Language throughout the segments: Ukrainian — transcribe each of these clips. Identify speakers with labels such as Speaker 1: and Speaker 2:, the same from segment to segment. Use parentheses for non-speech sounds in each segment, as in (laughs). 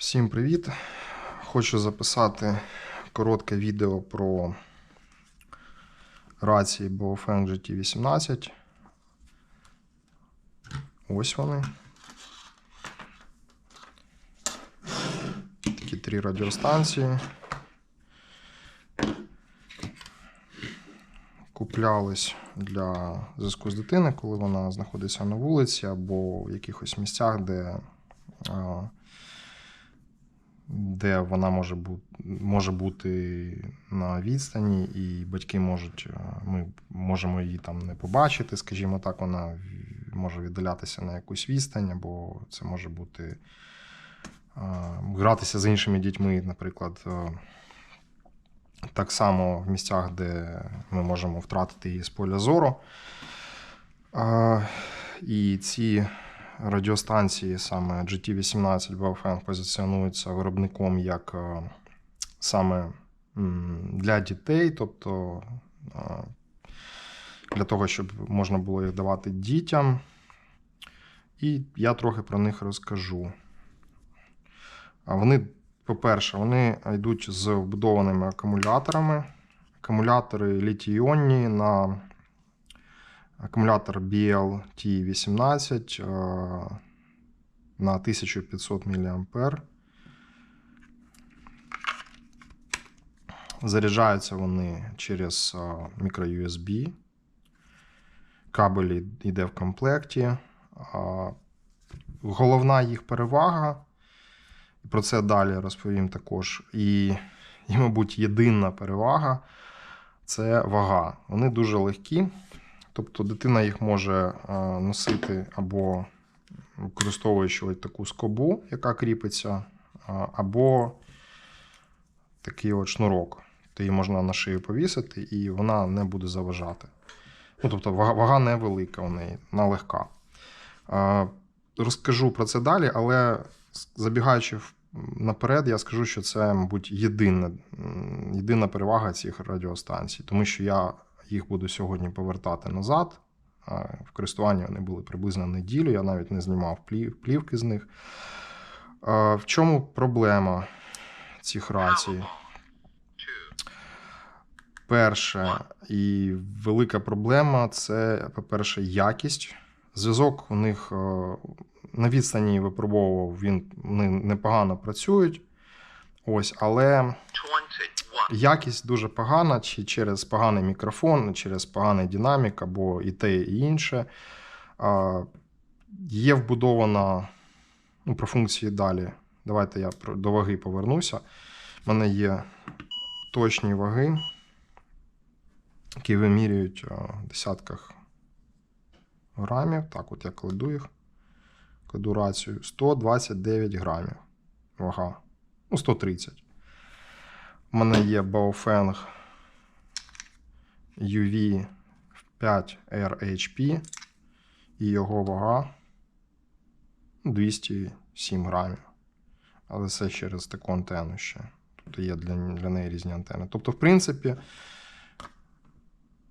Speaker 1: Всім привіт! Хочу записати коротке відео про рації Baofeng GT18. Ось вони. Такі три радіостанції. Куплялись для зв'язку з дитиною, коли вона знаходиться на вулиці або в якихось місцях, де де вона може бути, може бути на відстані, і батьки можуть, е, ми можемо її там не побачити, скажімо так, вона може віддалятися на якусь відстань, або це може бути е, гратися з іншими дітьми, наприклад. е, Так само в місцях, де ми можемо втратити її з поля зору. І ці радіостанції, саме GT18 Baofeng, позиціонуються виробником як е, саме для дітей, тобто е, для того, щоб можна було їх давати дітям. І я трохи про них розкажу. Вони, по-перше, вони йдуть з вбудованими акумуляторами. Акумулятори літій-іонні на акумулятор BLT18 е, на 1500 мА. Заряджаються вони через е, мікро-USB. Кабель йде в комплекті. А Головна їх перевага, про це далі розповім також. І, і, мабуть, єдина перевага це вага. Вони дуже легкі. Тобто дитина їх може е, носити або використовуючи ось таку скобу, яка кріпиться, або такий от шнурок. То її можна на шию повісити, і вона не буде заважати. Ну, тобто вага, вага невелика у неї, вона легка. Е, Розкажу про це далі, але забігаючи наперед, я скажу, що це, мабуть, єдина, єдина перевага цих радіостанцій, тому що я їх буду сьогодні повертати назад. В користуванні вони були приблизно неділю, я навіть не знімав плівки з них. В чому проблема цих рацій? Перше і велика проблема це, по-перше, якість. Зв'язок у них е, на відстані випробовував, він вони непогано працюють. Ось, але
Speaker 2: 21.
Speaker 1: Якість дуже погана, чи через поганий мікрофон, через поганий динамік, або і те, і інше. Є вбудована ну, про функції далі. Давайте я до ваги повернуся. У мене є точні ваги, які вимірюють в десятках грамів. Так, от я кладу їх. Кладу рацію 129 грамів. Вага. Ну, 130. У мене є Baofeng UV 5 RHP і його вага 207 грамів. Але це через таку антенну ще. Тобто є для, для неї різні антени. Тобто, в принципі,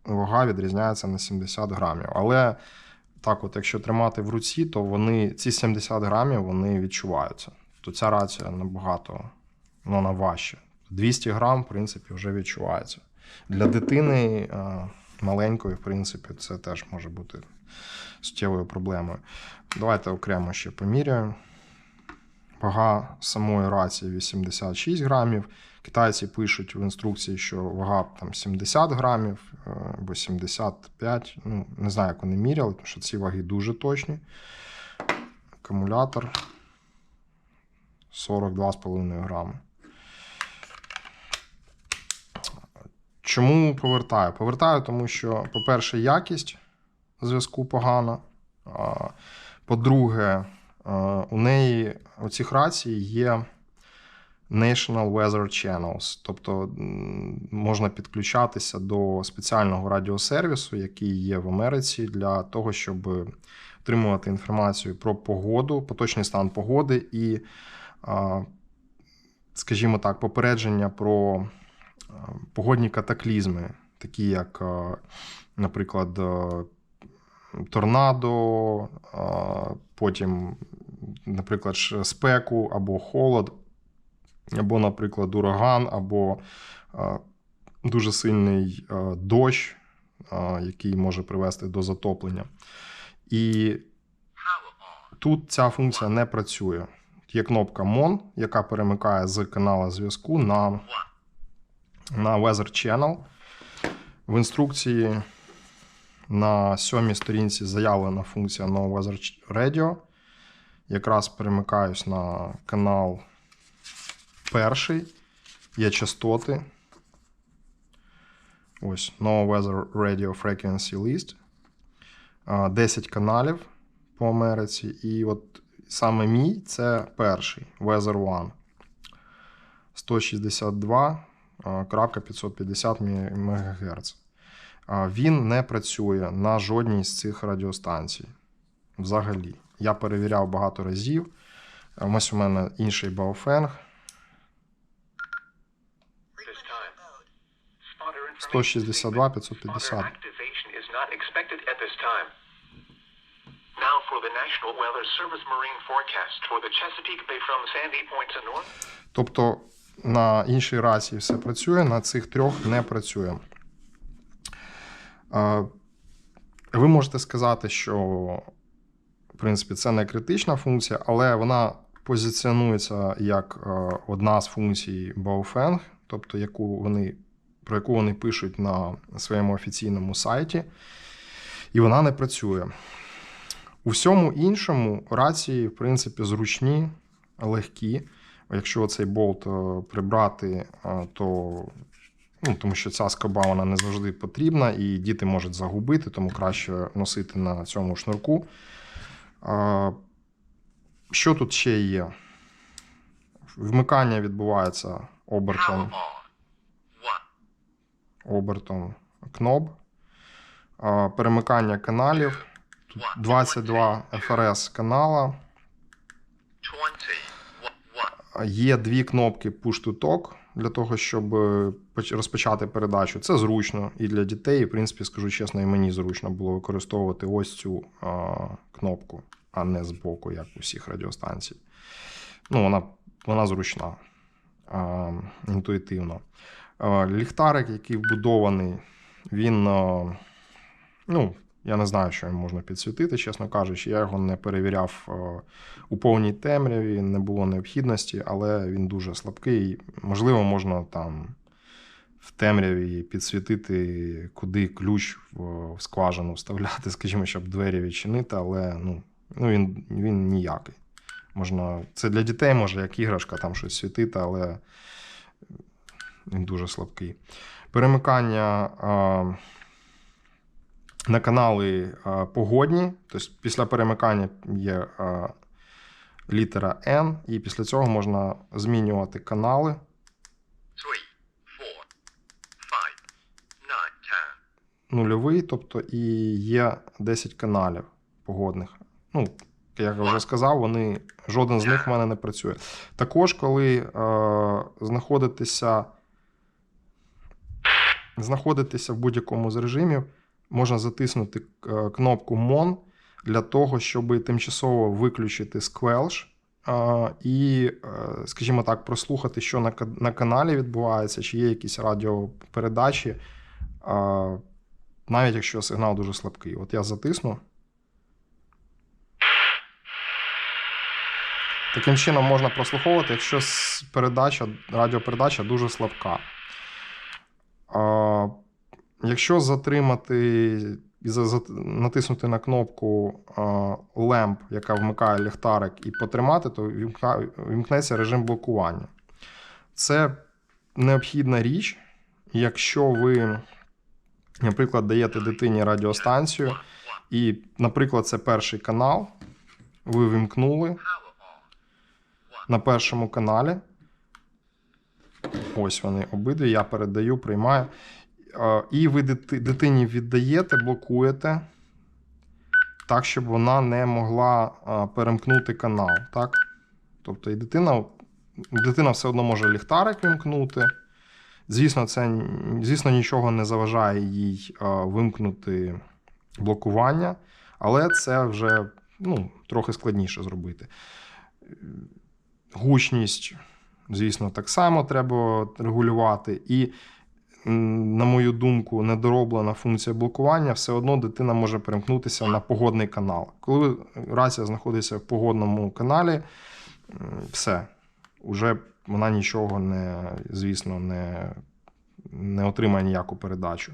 Speaker 1: вага відрізняється на 70 грамів. Але так, от, якщо тримати в руці, то вони, ці 70 грамів вони відчуваються. То ця рація набагато ну, вона важче. 200 грам, в принципі, вже відчувається. Для дитини е, маленької, в принципі, це теж може бути суттєвою проблемою. Давайте окремо ще поміряємо. Вага самої рації 86 грамів. Китайці пишуть в інструкції, що вага там 70 грамів е, або 75. Ну, не знаю, як вони міряли, тому що ці ваги дуже точні. Акумулятор 42,5 грами. Чому повертаю? Повертаю, тому що, по-перше, якість зв'язку погана. По-друге, у неї у цих рацій є National Weather Channels, тобто можна підключатися до спеціального радіосервісу, який є в Америці, для того, щоб отримувати інформацію про погоду, поточний стан погоди і, скажімо так, попередження про погодні катаклізми, такі як, наприклад, торнадо, потім, наприклад, спеку або холод. або, наприклад, ураган, або е, дуже сильний е, дощ, е, який може привести до затоплення. І тут ця функція не працює. Є кнопка MON, яка перемикає з канала зв'язку на, на Weather Channel. В інструкції на сьомій сторінці заявлена функція No Weather Radio. Якраз перемикаюсь на канал перший. Є частоти. Ось No Weather Radio Frequency List. 10 каналів по Америці. І от саме мій це перший Weather One. 162.550 МГц. Він не працює на жодній з цих радіостанцій. Взагалі. Я перевіряв багато разів. Ось у мене інший
Speaker 2: information
Speaker 1: 162
Speaker 2: statement.
Speaker 1: 550.
Speaker 2: Spotter activation is not expected at this time. Now for the National Weather Service marine forecast for the Chesapeake Bay from Sandy Point to north.
Speaker 1: Тобто на іншій рації все працює, на цих трьох не працює. Е, Ви можете сказати, що в принципі це не критична функція, але вона позиціонується як е, одна з функцій Baofeng, тобто яку вони, про яку вони пишуть на своєму офіційному сайті, і вона не працює. У всьому іншому рації, в принципі, зручні, легкі. Якщо цей болт е, прибрати, е, то ну, тому що ця скоба вона не завжди потрібна, і діти можуть загубити, тому краще носити на цьому шнурку. Що тут ще є? Вмикання відбувається обертом, обертом кноб. Перемикання каналів. Тут 22 FRS канала. Є дві кнопки Push to Talk для того, щоб е, розпочати передачу. Це зручно і для дітей. І, в принципі, скажу чесно, і мені зручно було використовувати ось цю а, кнопку, а не збоку, як у всіх радіостанцій. Ну, вона, вона зручна, а, інтуїтивно. А, ліхтарик, який вбудований, він. а, ну, я не знаю, що їм можна підсвітити, чесно кажучи. Я його не перевіряв е, у повній темряві, не було необхідності, але він дуже слабкий. Можливо, можна там в темряві підсвітити, куди ключ в скважину вставляти, (laughs) скажімо, щоб двері відчинити, але ну, ну він, він ніякий. Можна, це для дітей може як іграшка там щось світити, але він дуже слабкий. Перемикання. На канали погодні. Тобто після перемикання є літера N, і після цього можна змінювати канали. Нульовий, тобто і є 10 каналів погодних. Ну, як я вже сказав, вони, жоден з них в мене не працює. Також, коли е, знаходитеся, знаходитеся в будь-якому з режимів, можна затиснути е, кнопку MON для того, щоб тимчасово виключити Squelch е, і, е, скажімо так, прослухати, що на, каналі відбувається, чи є якісь радіопередачі, навіть якщо сигнал дуже слабкий. От я затисну. Таким чином можна прослуховувати, якщо передача, радіопередача дуже слабка. Якщо затримати і натиснути на кнопку Lamp, яка вмикає ліхтарик, і потримати, то вімкнеться режим блокування. Це необхідна річ, якщо ви, наприклад, даєте дитині радіостанцію, і, наприклад, це перший канал, ви вимкнули на першому каналі. Ось вони обидві. Я передаю, приймаю. І ви дитині віддаєте, блокуєте, так, щоб вона не могла перемкнути канал. Так? Тобто, і дитина, дитина все одно може ліхтарик вимкнути. Звісно, це звісно, нічого не заважає їй вимкнути блокування, але це вже ну, трохи складніше зробити гучність звісно, так само треба регулювати. І, на мою думку, недороблена функція блокування, все одно дитина може перемкнутися на погодний канал. Коли рація знаходиться в погодному каналі, все. Уже вона нічого не, звісно, не, не отримає ніяку передачу.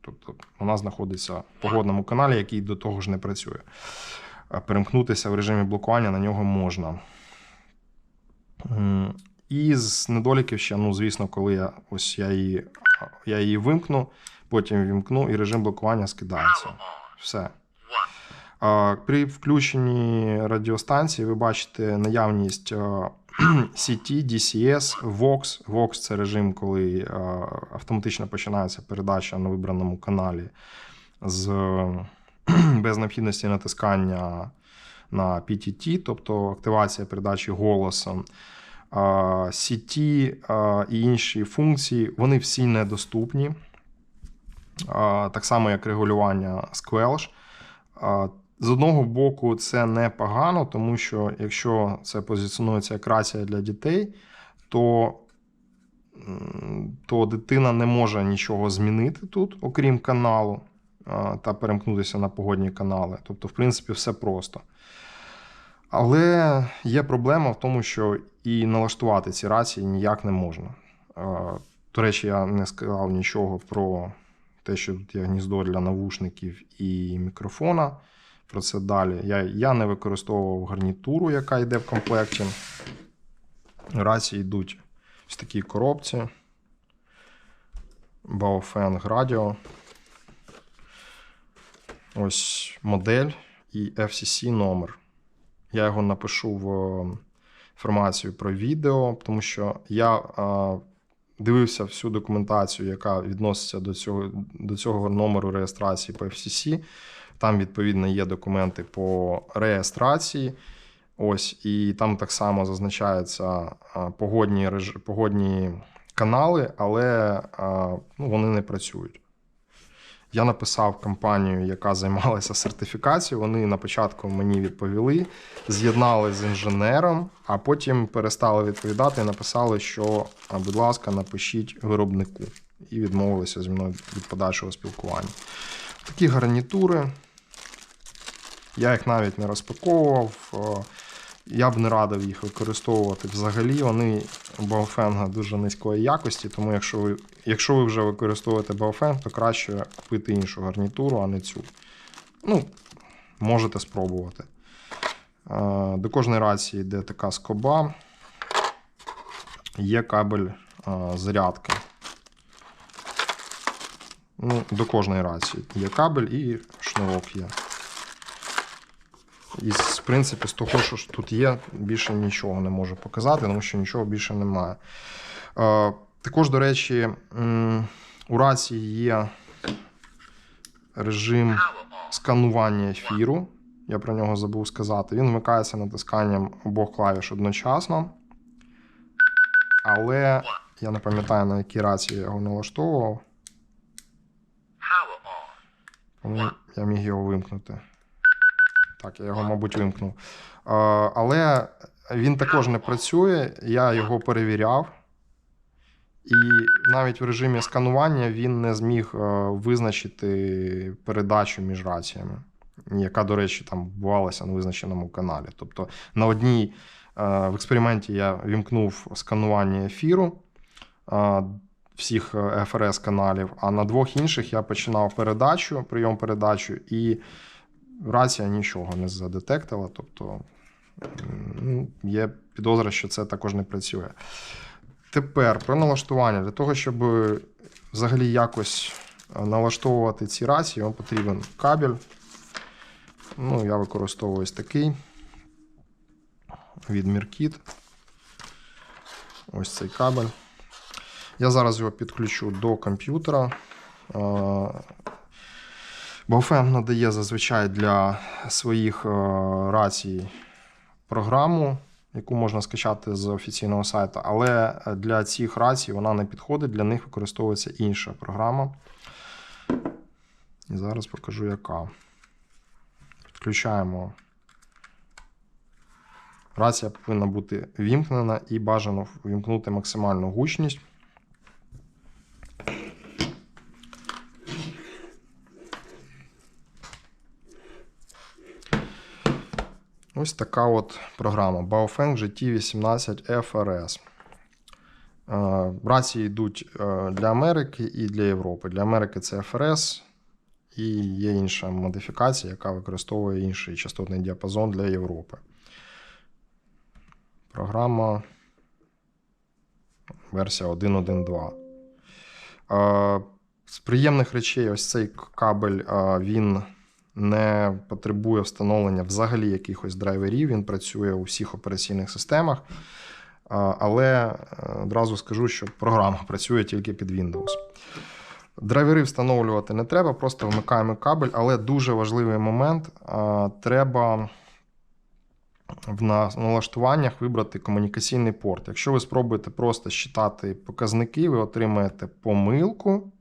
Speaker 1: Тобто вона знаходиться в погодному каналі, який до того ж не працює. Перемкнутися в режимі блокування на нього можна. І з недоліків ще, ну, звісно, коли я ось я її, я її вимкну, потім вімкну, і режим блокування скидається. Все. При включенні радіостанції ви бачите наявність CT, (clears throat) DCS, VOX. VOX це режим, коли автоматично починається передача на вибраному каналі з (clears throat) без необхідності натискання на PTT, тобто активація передачі голосом. А, і інші функції, вони всі недоступні. Так само, як регулювання Squelch. З одного боку, це непогано, тому що якщо це позиціонується як рація для дітей, то, то дитина не може нічого змінити тут, окрім каналу, та перемкнутися на погодні канали. Тобто, в принципі, все просто. Але є проблема в тому, що і налаштувати ці рації ніяк не можна. До речі, я не сказав нічого про те, що тут є гніздо для навушників і мікрофона. Про це далі. Я, я не використовував гарнітуру, яка йде в комплекті. Рації йдуть в такій коробці. Baofeng Radio. Ось модель і FCC номер. Я його напишу в е, інформацію про відео, тому що я е, дивився всю документацію, яка відноситься до цього, до цього номеру реєстрації по FCC. Там, відповідно, є документи по реєстрації. Ось, і там так само зазначаються погодні, погодні канали, але ну, вони не працюють. Я написав компанію, яка займалася сертифікацією. Вони на початку мені відповіли, з'єднали з інженером, а потім перестали відповідати і написали, що, будь ласка, напишіть виробнику. І відмовилися зі мною від подальшого спілкування. Такі гарнітури. Я їх навіть не розпаковував. Я б не радив їх використовувати взагалі. Вони у дуже низької якості, тому якщо ви, якщо ви вже використовуєте Baofeng, то краще купити іншу гарнітуру, а не цю. Ну, можете спробувати. Е, До кожної рації йде така скоба. Є кабель е, зарядки. Ну, до кожної рації є кабель і шнурок є. І, в принципі, з того, що тут є, більше нічого не можу показати, тому що нічого більше немає. Е, також, до речі, у рації є режим сканування ефіру. Я про нього забув сказати. Він вмикається натисканням обох клавіш одночасно. Але я не пам'ятаю, на якій рації я його налаштовував. Тому я міг його вимкнути. Так, я його, мабуть, вимкнув. Але він також не працює, я його перевіряв. І навіть в режимі сканування він не зміг е, визначити передачу між раціями, яка, до речі, там відбувалася на визначеному каналі. Тобто на одній е, в експерименті я вімкнув сканування ефіру е, всіх ФРС каналів, а на двох інших я починав передачу, прийом передачу, і рація нічого не задетектила. Тобто м, є підозра, що це також не працює. Тепер про налаштування. Для того, щоб взагалі якось е, налаштовувати ці рації, вам потрібен кабель. Ну, я використовую ось такий від Mirkit. Ось цей кабель. Я зараз його підключу до комп'ютера. Е, надає зазвичай для своїх е, рацій програму, яку можна скачати з офіційного сайту, але для цих рацій вона не підходить, для них використовується інша програма. І зараз покажу, яка. Підключаємо Рація повинна бути вімкнена і бажано вімкнути максимальну гучність. Ось така от програма Baofeng GT18 FRS. Е, Рації йдуть е, для Америки і для Європи. Для Америки це FRS, і є інша модифікація, яка використовує інший частотний діапазон для Європи. Програма версія 1.1.2. Е, З приємних речей, ось цей кабель він не потребує встановлення взагалі якихось драйверів. Він працює у всіх операційних системах. Але е, одразу скажу, що програма (laughs) працює тільки під Windows. Драйвери встановлювати не треба, просто вмикаємо кабель, але дуже важливий момент. Треба в налаштуваннях вибрати комунікаційний порт. Якщо ви спробуєте просто считати показники, ви отримаєте помилку,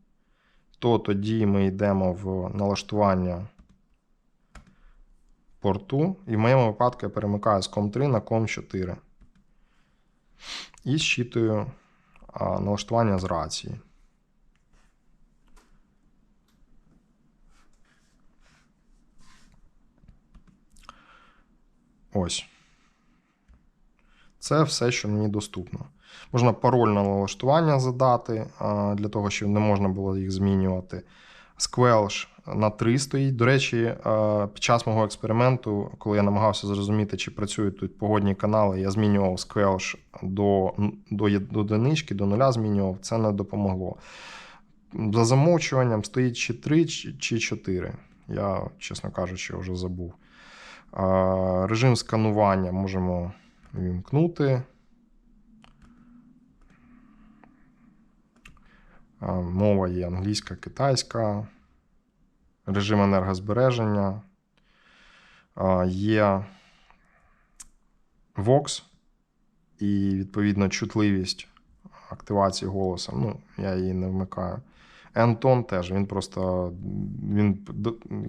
Speaker 1: то тоді ми йдемо в налаштування порту. І в моєму випадку я перемикаю з COM3 на COM4. І щитую а, налаштування з рації. Ось. Це все, що мені доступно. Можна парольне налаштування задати для того, щоб не можна було їх змінювати. Squelch на 3 стоїть. До речі, е, під час мого експерименту, коли я намагався зрозуміти, чи працюють тут погодні канали, я змінював Squelch до, до, до одинички, до нуля змінював, це не допомогло. За замовчуванням стоїть чи 3, чи чи 4. Я, чесно кажучи, вже забув. Е, Режим сканування можемо вімкнути. Е, Мова є англійська, китайська, режим енергозбереження. Є Vox і, відповідно, чутливість активації голосу. Ну, я її не вмикаю. Ентон теж. Він просто. Він,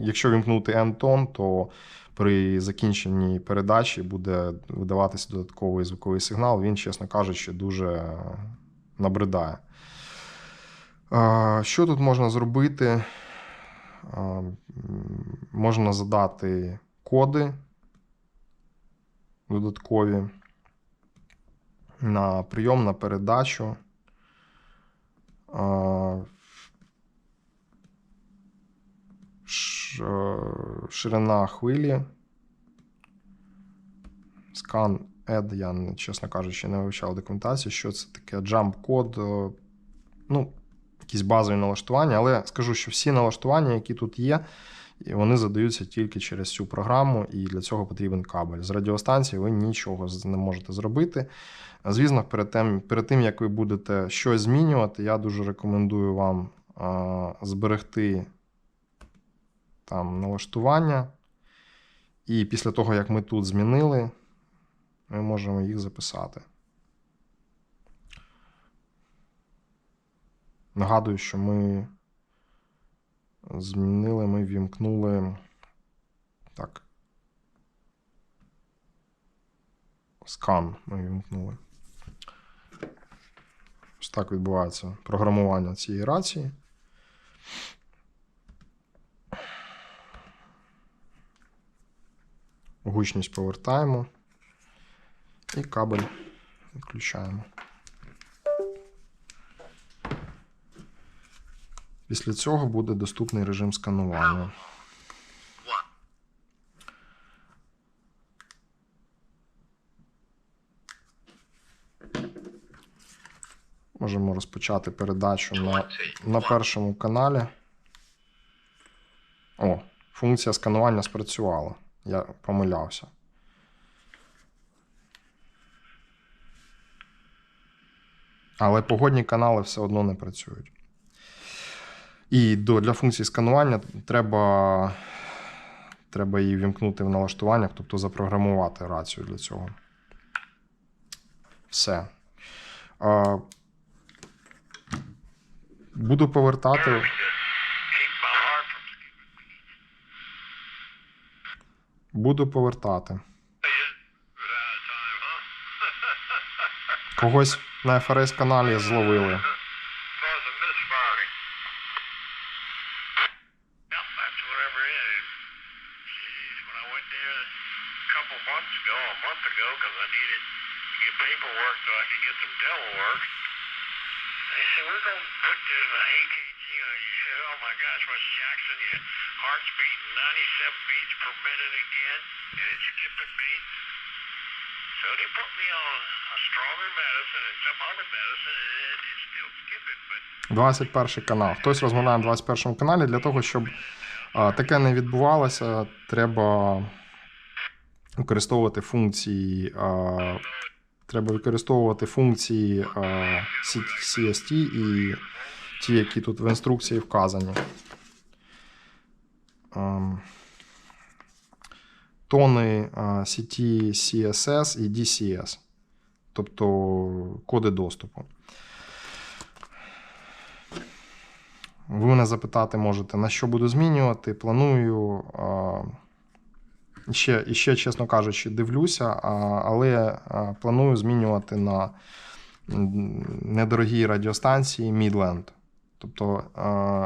Speaker 1: якщо вімкнути Ентон, то при закінченні передачі буде видаватися додатковий звуковий сигнал. Він, чесно кажучи, дуже набридає. Що тут можна зробити? М, Можна задати коди додаткові на прийом, на передачу. Ш- е, Ширина хвилі. Scan add, я, чесно кажучи, не вивчав документацію, що це таке jump код. е, Ну, якісь базові налаштування, але скажу, що всі налаштування, які тут є, вони задаються тільки через цю програму, і для цього потрібен кабель. З радіостанції ви нічого не можете зробити. Звісно, перед тим, перед тим як ви будете щось змінювати, я дуже рекомендую вам зберегти там налаштування. І після того, як ми тут змінили, ми можемо їх записати. Нагадую, що ми змінили, ми вімкнули. Так. Скан ми вімкнули. Ось так відбувається програмування цієї рації. Гучність повертаємо. І кабель відключаємо. Після цього буде доступний режим сканування. Можемо розпочати передачу на, на першому каналі. О, функція сканування спрацювала. Я помилявся. Але погодні канали все одно не працюють. І до, для функції сканування треба, треба її вімкнути в налаштуваннях, тобто запрограмувати рацію для цього. Все. Буду повертати. Буду повертати. Когось на ФРС каналі зловили.
Speaker 3: month ago, because I needed to get paperwork so I could get some dental work, they said, we're going to put this uh, AKG on you. said, oh my gosh, Miss Jackson, your heart's beating 97 beats per minute again, and it's skipping beats. So they put me on a stronger medicine and some other medicine, and it, it's still skipping, but
Speaker 1: 21 канал. Хтось розмовляє на 21 каналі. Для того, щоб а, таке не відбувалося, треба використовувати функції. А, треба використовувати функції а, CST і ті, які тут в інструкції вказані. Ам, тони а, CT, CSS і DCS, тобто коди доступу. Ви мене запитати можете, на що буду змінювати. Планую. А, ще, ще, чесно кажучи, дивлюся, але планую змінювати на недорогі радіостанції Midland, тобто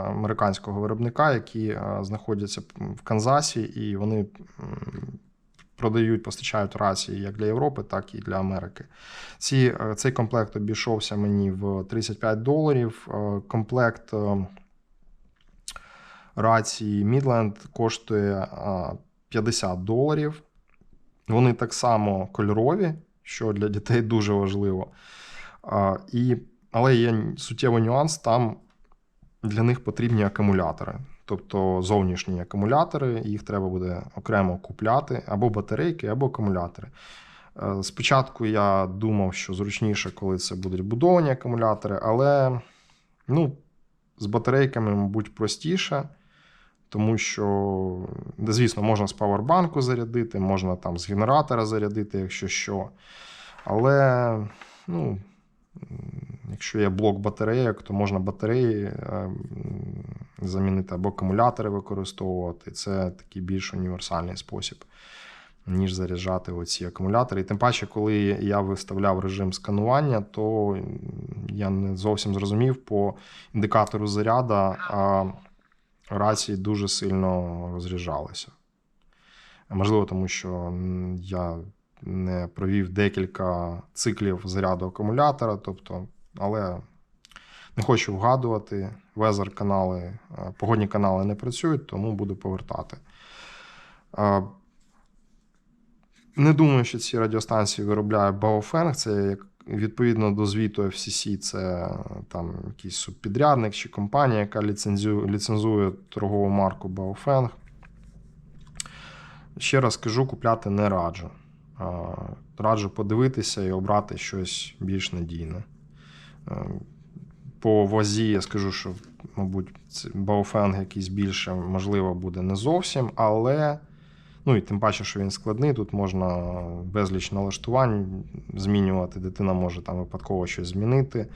Speaker 1: американського виробника, які знаходяться в Канзасі, і вони продають, постачають рації як для Європи, так і для Америки. Ці, е, цей комплект обійшовся мені в 35 доларів. Е, Комплект е, рації Midland коштує 50 доларів. Вони так само кольорові, що для дітей дуже важливо. Е, І, але є суттєвий нюанс, там для них потрібні акумулятори. Тобто зовнішні акумулятори, їх треба буде окремо купляти, або батарейки, або акумулятори. Е, Спочатку я думав, що зручніше, коли це будуть будовані акумулятори, але ну, з батарейками, мабуть, простіше, тому що, звісно, можна з павербанку зарядити, можна там з генератора зарядити, якщо що. Але, ну, якщо є блок батарейок, то можна батареї е, замінити або акумулятори використовувати. Це такий більш універсальний спосіб ніж заряджати оці акумулятори. І тим паче, коли я виставляв режим сканування, то я не зовсім зрозумів по індикатору заряда, а рації дуже сильно розряджалися. Можливо, тому що я не провів декілька циклів заряду акумулятора, тобто, але не хочу вгадувати. Везер канали, е, погодні канали не працюють, тому буду повертати. Е, не думаю, що ці радіостанції виробляє Baofeng. Це як відповідно до звіту FCC, це там якийсь субпідрядник чи компанія, яка ліцензує, ліцензує торгову марку Baofeng. Ще раз кажу, купляти не раджу. Раджу подивитися і обрати щось більш надійне. По вазі я скажу, що, мабуть, Baofeng якийсь більше, можливо, буде не зовсім, але. Ну і тим паче, що він складний, тут можна безліч налаштувань змінювати. Дитина може там випадково щось змінити,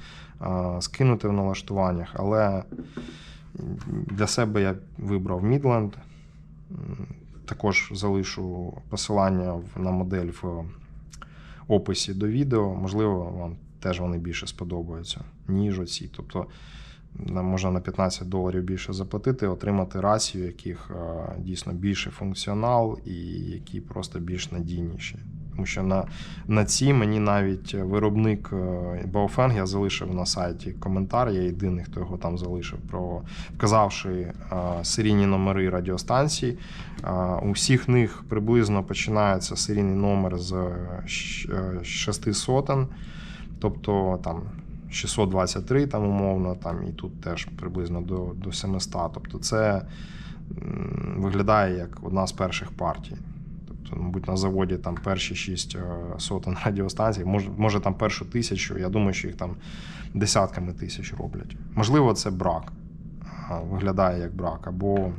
Speaker 1: скинути в налаштуваннях. Але для себе я вибрав Midland. Також залишу посилання на модель в описі до відео. Можливо, вам теж вони більше сподобаються, ніж оці. Тобто можна на 15 доларів більше заплатити, отримати рацію, яких е, дійсно більший функціонал і які просто більш надійніші. Тому що на, на ці мені навіть виробник е, Baofeng, я залишив на сайті коментар, я єдиний, хто його там залишив, про вказавши е, серійні номери радіостанцій. Е, У всіх них приблизно починається серійний номер з е, щ- е, шести сотен, тобто там 623 там умовно, там і тут теж приблизно до, до 700. Тобто це виглядає як одна з перших партій. Тобто, мабуть, на заводі там перші 6 сотень радіостанцій, може, може там першу тисячу, я думаю, що їх там десятками тисяч роблять. Можливо, це брак. Виглядає як брак, або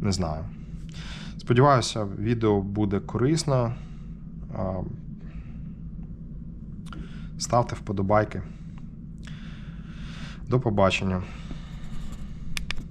Speaker 1: не знаю. Сподіваюся, відео буде корисно. Ставте вподобайки. До побачення.